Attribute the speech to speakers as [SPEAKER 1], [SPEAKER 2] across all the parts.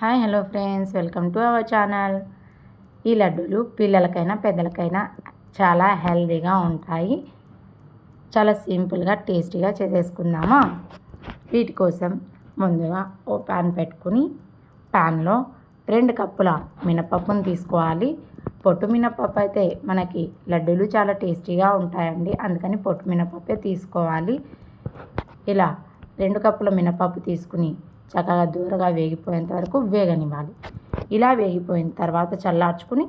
[SPEAKER 1] Hi hello friends welcome to our channel. ఈ లడ్డూలు పిల్లలకైనా పెద్దలకైనా చాలా హెల్దీగా ఉంటాయి. చాలా సింపుల్గా టేస్టీగా చేసేసుకుందామా? వీటి కోసం ముందుగా ఓ ప్యాన్ పెట్టుకుని ప్యాన్లో రెండు కప్పుల మినపప్పును తీసుకోవాలి. పొట్టు మినపప్పు అయితే మనకి లడ్డూలు చాలా టేస్టీగా ఉంటాయండి. అందుకని పొట్టు మినపప్పే తీసుకోవాలి. ఇలా రెండు కప్పుల మినపప్పు తీసుకుని చక్కగా దూరగా వేగిపోయేంత వరకు వేగనివ్వాలి. ఇలా వేగిపోయిన తర్వాత చల్లార్చుకుని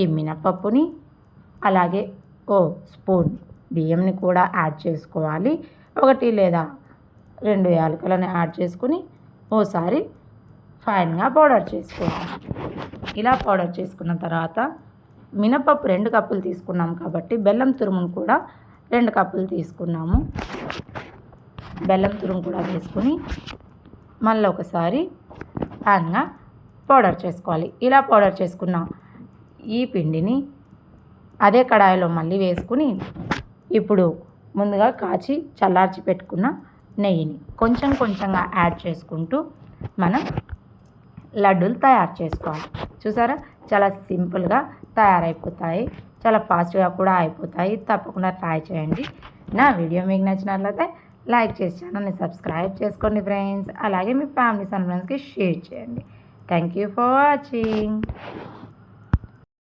[SPEAKER 1] ఈ మినపప్పుని అలాగే ఓ స్పూన్ బియ్యంని కూడా యాడ్ చేసుకోవాలి. ఒకటి లేదా రెండు యాలకులను యాడ్ చేసుకుని ఓసారి ఫైన్గా పౌడర్ చేసుకోవాలి. ఇలా పౌడర్ చేసుకున్న తర్వాత మినపప్పు రెండు కప్పులు తీసుకున్నాం కాబట్టి బెల్లం తురుమును కూడా రెండు కప్పులు తీసుకున్నాము. బెల్లం తురుము కూడా వేసుకుని మళ్ళీ ఒకసారి ప్యాన్గా పౌడర్ చేసుకోవాలి. ఇలా పౌడర్ చేసుకున్న ఈ పిండిని అదే కడాయిలో మళ్ళీ వేసుకుని ఇప్పుడు ముందుగా కాచి చల్లార్చి పెట్టుకున్న నెయ్యిని కొంచెం కొంచెంగా యాడ్ చేసుకుంటూ మనం లడ్డూలు తయారు చేసుకోవాలి. చూసారా? చాలా సింపుల్గా తయారైపోతాయి. చాలా ఫాస్ట్గా కూడా అయిపోతాయి. తప్పకుండా ట్రై చేయండి. నా వీడియో మీకు నచ్చినట్లయితే లైక్ చేసి ఛానల్ని సబ్స్క్రైబ్ చేసుకోండి ఫ్రెండ్స్. అలాగే మీ ఫ్యామిలీస్ అండ్ ఫ్రెండ్స్కి షేర్ చేయండి. Thank you for watching.